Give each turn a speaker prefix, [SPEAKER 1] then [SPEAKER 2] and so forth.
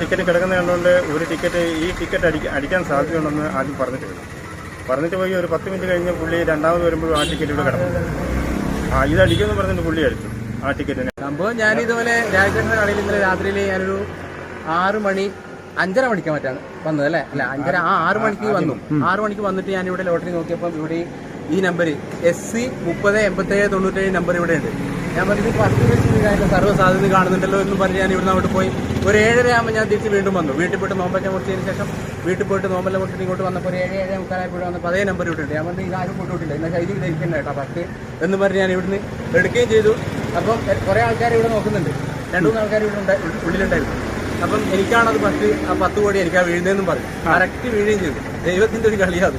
[SPEAKER 1] Ticket കിടക്കുന്ന കണ്ടുകൊണ്ട് ഒരു ടിക്കറ്റ് ഈ ടിക്കറ്റ് അടിക്കാൻ അടിക്കാൻ സാധ്യതയുണ്ടെന്ന് ആദ്യം പറഞ്ഞിട്ട് വരും. പറഞ്ഞിട്ട് പോയി ഒരു പത്ത് മിനിറ്റ് കഴിഞ്ഞ് പുള്ളി രണ്ടാമത് വരുമ്പോൾ ആ ടിക്കറ്റ് ഇവിടെ കിടന്നു ആ ഇത് അടിക്കുമെന്ന് പറഞ്ഞിട്ട് പുള്ളി അടിച്ചു ആ ടിക്കറ്റിന്
[SPEAKER 2] സംഭവം ഞാൻ ഇതുപോലെ രാജേന്ദ്രന്റെ കളിയിൽ ഇന്നലെ രാത്രിയിൽ ഞാനൊരു ആറ് മണി അഞ്ചര മണിക്ക് മറ്റാണ് വന്നത് അല്ലേ? അല്ല അഞ്ചര ആ ആറ് മണിക്ക് വന്നു. ആറ് മണിക്ക് വന്നിട്ട് ഞാൻ ഇവിടെ ലോട്ടറി നോക്കിയപ്പോൾ ഇവിടെ ഈ നമ്പർ എസ് സി മുപ്പത് എൺപത്തേഴ് തൊണ്ണൂറ്റേഴ് നമ്പർ ഇവിടെ ഉണ്ട്. ഞാൻ പറഞ്ഞു പത്ത് ലക്ഷം കാര്യം സർവ സാധ്യത കാണുന്നുണ്ടല്ലോ എന്ന് പറഞ്ഞ് ഞാൻ ഇവിടുന്ന് അവിടെ പോയി. ഒരു ഏഴര ആകുമ്പോൾ ഞാൻ തിരിച്ച് വീണ്ടും വന്നു. വീട്ടിൽ പോയിട്ട് നോമ്പറ്റം മുറിച്ചതിന് ശേഷം വീട്ടിൽ പോയിട്ട് നോമ്പെല്ലാം മുറിച്ചിട്ട് ഇങ്ങോട്ട് വന്നപ്പോൾ ഒരു ഏഴ് ഏഴ് മുക്കാലായപ്പോഴും വന്നപ്പോൾ അതേ നമ്പർ ഇവിടെ ഉണ്ട് ഞാൻ പറഞ്ഞു ഇതാരും കൊണ്ടുപോയിട്ടില്ല എന്നാൽ ശൈലി ധരിക്കണ്ട കേട്ടോ പത്ത് എന്ന് പറഞ്ഞ് ഞാൻ ഇവിടുന്ന് എടുക്കുകയും ചെയ്തു. അപ്പം കുറേ ആൾക്കാർ ഇവിടെ നോക്കുന്നുണ്ട്. രണ്ടു മൂന്ന് ആൾക്കാർ ഇവിടെ ഉണ്ടായി ഉള്ളിലുണ്ടായിരുന്നു. അപ്പം എനിക്കാണത് പത്ത് ആ പത്ത് കോടി എനിക്കാ വീഴുന്നതെന്നും പറഞ്ഞു. കറക്റ്റ് വീഴുകയും ചെയ്തു. ദൈവത്തിന്റെ ഒരു കളിയാണ്